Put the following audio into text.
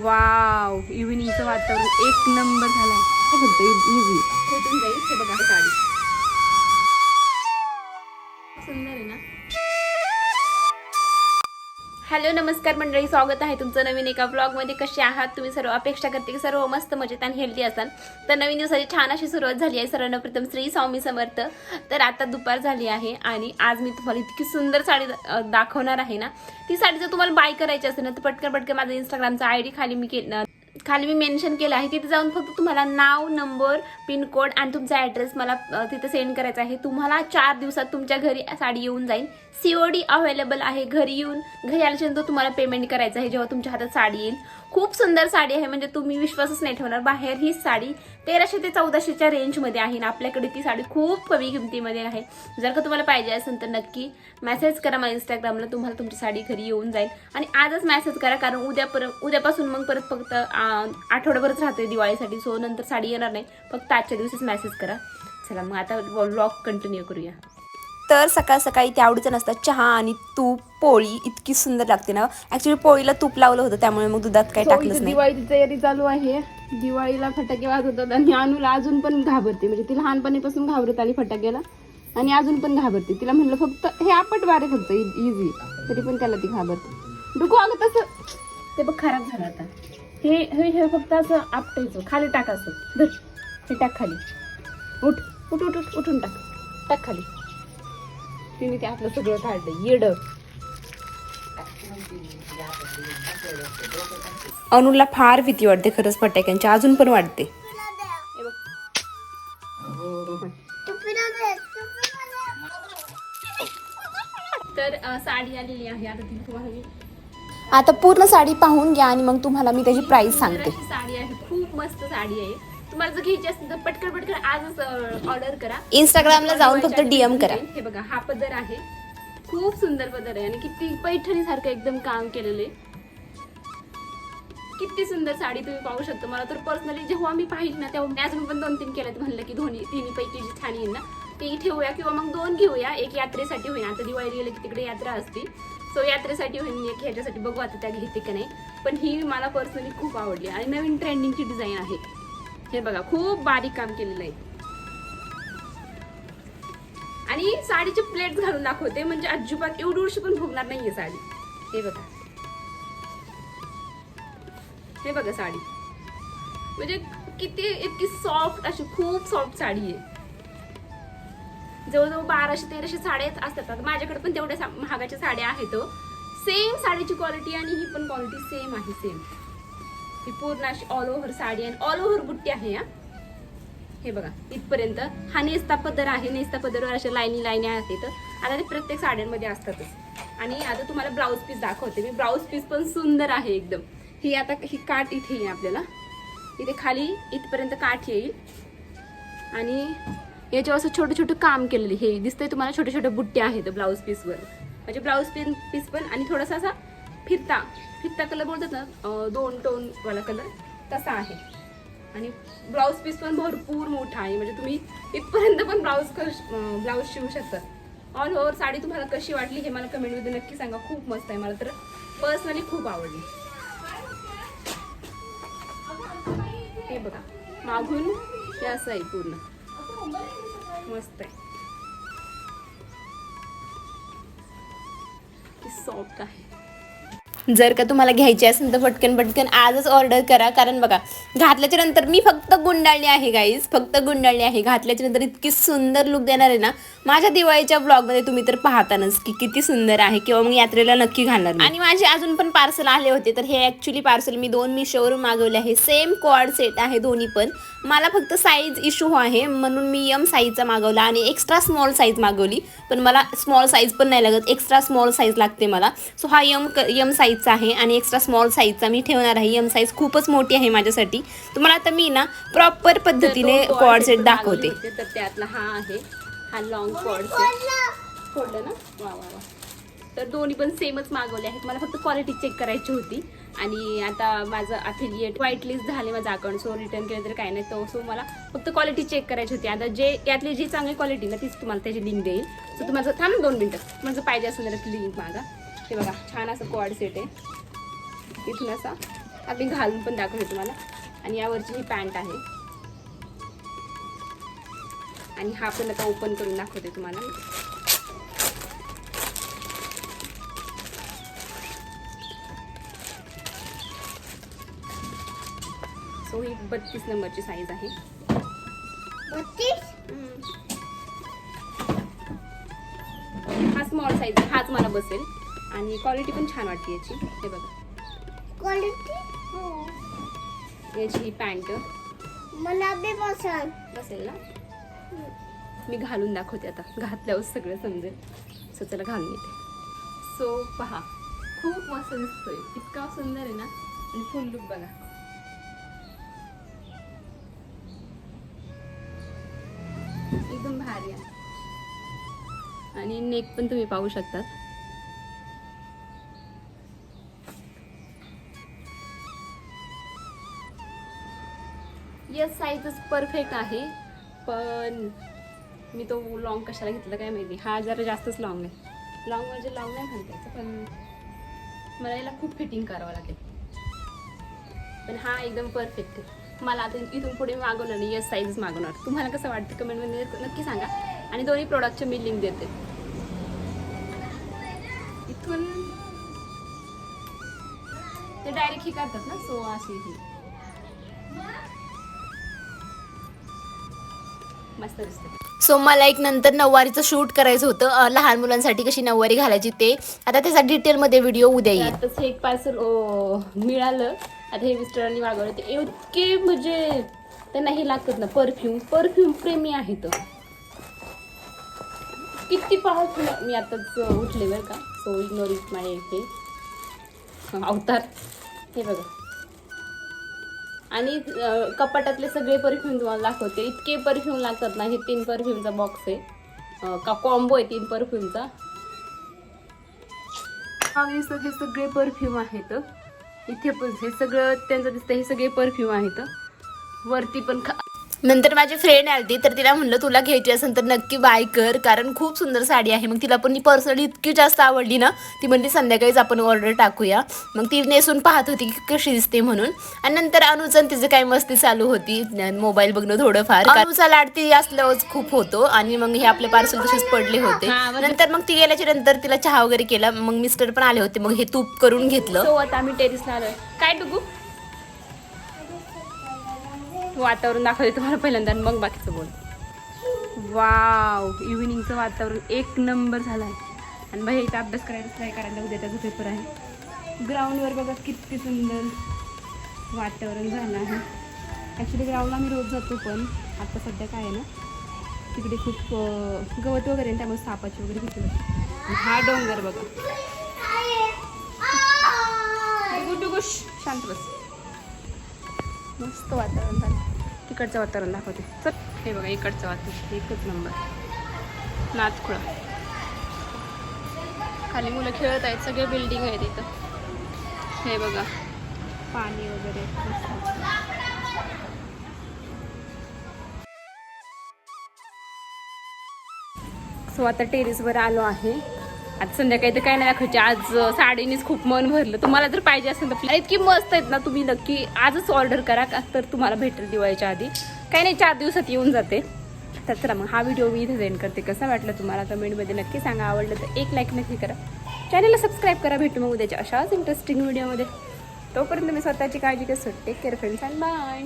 Wow इव्हिनिंगचं वातावरण एक number झालाय. फक्त इझी भेटून जाईल हे बघा साडी हॅलो नमस्कार मंडळी स्वागत आहे तुमचं नवीन एका ब्लॉगमध्ये कसे आहात? तुम्ही सर्व अपेक्षा करते की सर्व मस्त मजेत आणि हेल्दी असाल. तर नवीन दिवसाची छान अशी सुरुवात झाली आहे. सर्वांना प्रथम श्री स्वामी समर्थ. तर आता दुपार झाली आहे आणि आज मी तुम्हाला इतकी सुंदर साडी दाखवणार आहे ना. ती साडी जर तुम्हाला बाय करायची असेल ना तर पटकन पटकन माझा इंस्टाग्रामचा आय डी खाली मी केलं खाली मी मेन्शन केलं आहे. तिथे जाऊन फक्त तुम्हाला नाव नंबर पिनकोड आणि तुमचा ॲड्रेस मला तिथे सेंड करायचा आहे. तुम्हाला चार दिवसात तुमच्या घरी साडी येऊन जाईल. सीओडी अवेलेबल आहे. घरी येऊन घरी आल्याच्यानंतर तुम्हाला पेमेंट करायचं आहे. जेव्हा तुमच्या हातात साडी येईल. खूप सुंदर साडी आहे म्हणजे तुम्ही विश्वासच नाही ठेवणार. बाहेर ही साडी तेराशे ते चौदाशेच्या रेंजमध्ये आहे ना आपल्याकडे ती साडी खूप कमी किमतीमध्ये आहे. जर का तुम्हाला पाहिजे असेल तर नक्की मेसेज करा मला इंस्टाग्रामला तुम्हाला तुमची साडी घरी येऊन जाईल. आणि आजच मेसेज करा कारण उद्या पर उद्यापासून मग परत फक्त आठवड्याभरच राहते दिवाळीसाठी सो नंतर साडी येणार नाही. फक्त आजच्या दिवशीच मेसेज करा. चला मग आता ब्लॉग कंटिन्यू करूया. तर सकाळ सकाळी ते आवडीचं नसतं. चहा आणि तूप पोळी इतकी सुंदर लागते ना. ऍक्च्युली पोळीला तूप लावलं होतं त्यामुळे मग दुधात काही टाकलंच नाही. दिवाळीची तयारी चालू आहे. दिवाळीला फटाके वाजवतात आणि अनुला अजून पण घाबरते. म्हणजे ती लहानपणीपासून घाबरत आली फटाक्याला आणि अजून पण घाबरते. तिला म्हणलं फक्त हे आपट वारे फक्त इझी तरी पण त्याला ती घाबरते. डुकू अगं तसं ते बघ खराब झालं आता. हे हे हे फक्त असं आपटायचं. खाली टाकायचं धर. हे टाक खाली. उठ. उठ उठ उठ उठून टाक. टाक खाली. तिने ते आपलं सगळं काढलं येड. अनुला फार भीती वाटते खरंच फटाक्यांची अजून पण वाटते. तर साडी आलेली आहे आता ती तुम्हाला मी आता पूर्ण साडी पाहून घ्या आणि मग तुम्हाला मी त्याची प्राइस सांगते. साडी आहे खूप मस्त साडी आहे. तुम्हाला जर घ्यायची असेल तर पटकन पटकन आजच ऑर्डर करा. इंस्टाग्रामला जाऊन फक्त डीएम करा. हे बघा हा पदर आहे. खूप सुंदर पदर आहे आणि किती पैठणी सारखं एकदम काम केलेलं आहे. किती सुंदर साडी तुम्ही पाहू शकता. मला तर पर्सनली जेव्हा मी पाहिली ना तेव्हा मी अजून पण दोन तीन केल्यात. म्हणलं की दोन्ही तिन्ही पैकी जी छान येईल ना ती ठेवूया किंवा मग दोन घेऊया. एक यात्रेसाठी होईल आता दिवाळी गेलं की तिकडे यात्रा असती. सो यात्रेसाठी होईल एक. ह्याच्यासाठी बघू आता त्या घेते का नाही. पण ही मला पर्सनली खूप आवडली. आणि नवीन ट्रेंडिंगची डिझाईन आहे. हे बघा खूप बारीक काम केलेलं आहे. आणि साडीचे प्लेट घालून दाखवते म्हणजे अजिबात एवढी पण भोगणार नाहीये साडी. हे बघा. हे बघा साडी. म्हणजे किती इतकी सॉफ्ट अशी खूप सॉफ्ट साडी आहे. जवळजवळ बाराशे तेराशे साड्या असतात. माझ्याकडे पण तेवढ्या महागाच्या साड्या आहेत हो. सेम साडीची क्वालिटी आणि ही पण क्वालिटी सेम आहे सेम ही पूर्ण अशी ऑल ओव्हर साडी आणि ऑल ओव्हर बुट्टी आहे हा. हे बघा इथपर्यंत. हा नेस्ता पदर आहे नेस्ता पदरवर अशा लाईनी लाईनी आहेत. आता ते प्रत्येक साड्यांमध्ये असतातच. आणि आता तुम्हाला ब्लाऊज पीस दाखवते मी. ब्लाऊज पीस पण सुंदर आहे एकदम. ही आता ही काठ इथे येईल आपल्याला. इथे खाली इथपर्यंत काठ येईल. आणि याच्यावर असं छोटं छोटं काम केलेलं हे. दिसतंय तुम्हाला छोटे छोटे बुट्टे आहेत ब्लाऊज पीसवर म्हणजे ब्लाऊज पीस पीस पण आणि थोडासा असा फिरता फिरता कलर बोलतात ना दोन टोन वाला कलर तसा आहे. आणि ब्लाऊज पीस पण भरपूर मोठा आहे. म्हणजे तुम्ही इथपर्यंत पण ब्लाऊज ब्लाऊज शिवू शकतात ऑल ओव्हर साडी तुम्हाला कशी वाटली हे मला कमेंटमध्ये नक्की सांगा. खूप मस्त आहे. मला तर पर्सनली खूप आवडली. हे बघा. मागून हे असं आहे पूर्ण. मस्त आहे. सॉफ्ट आहे. जर का तुम्हाला घ्यायची असेल तर पटकन पटकन आजच ऑर्डर करा. कारण बघा घातल्याच्या नंतर मी फक्त गुंडाळली आहे गाईज फक्त गुंडाळली आहे. घातल्याच्या नंतर इतकी सुंदर लुक देणार आहे ना माझ्या दिवाळीच्या ब्लॉगमध्ये तुम्ही तर पाहतानच की किती सुंदर आहे. किंवा मग यात्रेला नक्की घालणार आणि माझे अजून पण पार्सल आले होते तर हे ॲक्च्युली पार्सल मी दोन मिशोवरून मागवले आहे. सेम कॉड सेट आहे दोन्ही पण. मला फक्त साईज इश्यू आहे म्हणून मी यम साईजचा मागवला आणि एक्स्ट्रा स्मॉल साईज मागवली. पण मला स्मॉल साईज पण नाही लागत एक्स्ट्रा स्मॉल साईज लागते मला. सो हा यम यम साईज साईजचा आहे आणि एक्स्ट्रा स्मॉल साईजचा मी ठेवणार आहे. यम साईज खूपच मोठी आहे माझ्यासाठी. तुम्हाला आता मी ना प्रॉपर पद्धतीने कॉड सेट दाखवते. तर त्यातला हा आहे हा लॉंग कॉर्ड सेट फोडलं ना? वा वा वा. तर दोन्ही पण सेमच मागवले आहेत. मला फक्त क्वालिटी चेक करायची होती. आणि आता माझं अफिलिएट व्हाईट लिस्ट झाले माझं अकाउंट सो रिटर्न केलं तर काय नाही तो. सो मला फक्त क्वालिटी चेक करायची होती. आता जे यातली जी चांगली क्वालिटी ना तीच तुम्हाला त्याची लिंक देईल. सो तुम्हाला थांब दोन मिनटं. जर पाहिजे असेल तर लिंक मागा. हे बघा छान असं कॉड सेट आहे. इथून असा मी घालून पण दाखवते तुम्हाला. आणि यावरची ही पॅन्ट आहे. आणि हा पण आता ओपन करून दाखवते तुम्हाला. सो ही बत्तीस नंबरची साईज आहे. हा स्मॉल साईज हाच मला बसेल. आणि क्वालिटी पण छान वाटते याची. हे बघा. क्वालिटी याची ही पॅन्ट. मला बी पसंत. बसेल ना? मी घालून दाखवते आता. घातल्यावर सगळं समजेल. सो चला घालून येते. सो पहा. खूप मस्त दिसतोय. इतका सुंदर आहे ना? आणि फुल लुक बघा. एकदम भारी आहे. आणि नेक पण तुम्ही पाहू शकतात. येस साईजच परफेक्ट आहे. पण मी तो लॉंग कशाला घेतला काय माहिती. हा जरा जास्तच लॉंग आहे. लॉंग म्हणजे लॉंग नाही म्हणता पण मला याला खूप फिटिंग करावं लागेल. पण हा एकदम परफेक्ट आहे. मला आता इथून पुढे मागवणार नाही येस साईजच मागवणार. तुम्हाला कसं वाटतं कमेंटमध्ये नक्की सांगा. आणि दोन्ही प्रोडक्टचे मी लिंक देते. इथून ते डायरेक्ट हे करतात ना सो अशी ही. मस्त दिसते सो मला एक नंतर नऊवारीचं शूट करायचं होतं. लहान मुलांसाठी कशी नऊवारी घालायची ते. आता त्याचा डिटेलमध्ये व्हिडिओ उद्या येईल. आताच हे एक पार्सल मिळालं. आता हे मिस्टरांनी मागवलं. ते इतके म्हणजे त्यांना हे लागतात ना परफ्यूम परफ्यूम प्रेमी आहेत. किती पॉवरफुल मी आताच उठले बरं का. सो इग्नोर इट माय हे. अवतार. हे बघा. आणि कपाटातले सगळे परफ्यूम तुम्हाला दाखवते. इतके परफ्यूम लागतात ना हे तीन परफ्यूमचा बॉक्स आहे. का कॉम्बो आहे तीन परफ्यूमचा हा हे सगळे सगळे परफ्यूम आहेत. इथे पण हे सगळं त्यांचं दिसतं हे सगळे परफ्यूम आहेत. वरती पण खा नंतर माझी फ्रेंड आली तर तिला म्हणलं तुला घ्यायची असेल तर नक्की बाय कर कारण खूप सुंदर साडी आहे. मग तिला पण पर्सनली इतकी जास्त आवडली ना ती म्हणली संध्याकाळीच आपण ऑर्डर टाकूया. मग ती नेसून पाहत होती की कशी दिसते म्हणून. आणि नंतर अनुजन तिचं काय मस्ती चालू होती मोबाईल बघणं थोडंफार. अनुचा लाडती असल्यावरच खूप होतो आणि मग हे आपले पार्सल तसेच पडले होते. नंतर मग ती गेल्याच्यानंतर तिला चहा वगैरे केला. मग मिस्टर पण आले होते मग हे तूप करून घेतलं. आम्ही टेरिसला आलोय. काय डुगू? वातावरण दाखवते तुम्हाला पहिल्यांदा आणि मग बाकीचं बोल. वाव इव्हिनिंगचं वातावरण एक नंबर झालं आहे आणि भाई इथं अभ्यास करायला ट्राय करायला? उद्या त्याचा पेपर आहे. ग्राउंडवर बघा किती सुंदर वातावरण झालं आहे. ॲक्च्युली ग्राउंडला आम्ही रोज जातो पण आता सध्या काय आहे ना तिकडे खूप गवत वगैरे आहे, त्यामुळे सापाची वगैरे किती हा डोंगर बघा. टू गोश शांत बस. मस्त वातावरण झालं. तिकडचं वातावरण दाखवते. चल. हे बघा इकडचं वातावरण. एकच नंबर. नाथखुळा खाली मुलं खेळत आहेत सगळे बिल्डिंग आहेत इथं. हे बघा. पाणी वगैरे. मस्त. सो आता टेरेसवर आलो आहे. आज संध्याकाळी तर काय नाही दाखवायचे. आज साडीनेच खूप मन भरलं. तुम्हाला जर पाहिजे असेल तर इतकी मस्त आहेत ना तुम्ही नक्की आजच ऑर्डर करा का तर तुम्हाला भेटेल दिवाळीच्या आधी. काही नाही चार दिवसात येऊन जाते. तर चला मग हा व्हिडिओ मी इथे सेंड करते. कसा वाटला तुम्हाला कमेंटमध्ये नक्की सांगा. आवडलं तर एक लाईक नक्की करा. चॅनलला सबस्क्राईब करा. भेटू मग उद्याच्या अशाच इंटरेस्टिंग व्हिडिओमध्ये तोपर्यंत मी स्वतःची काळजी घेत take care friends and bye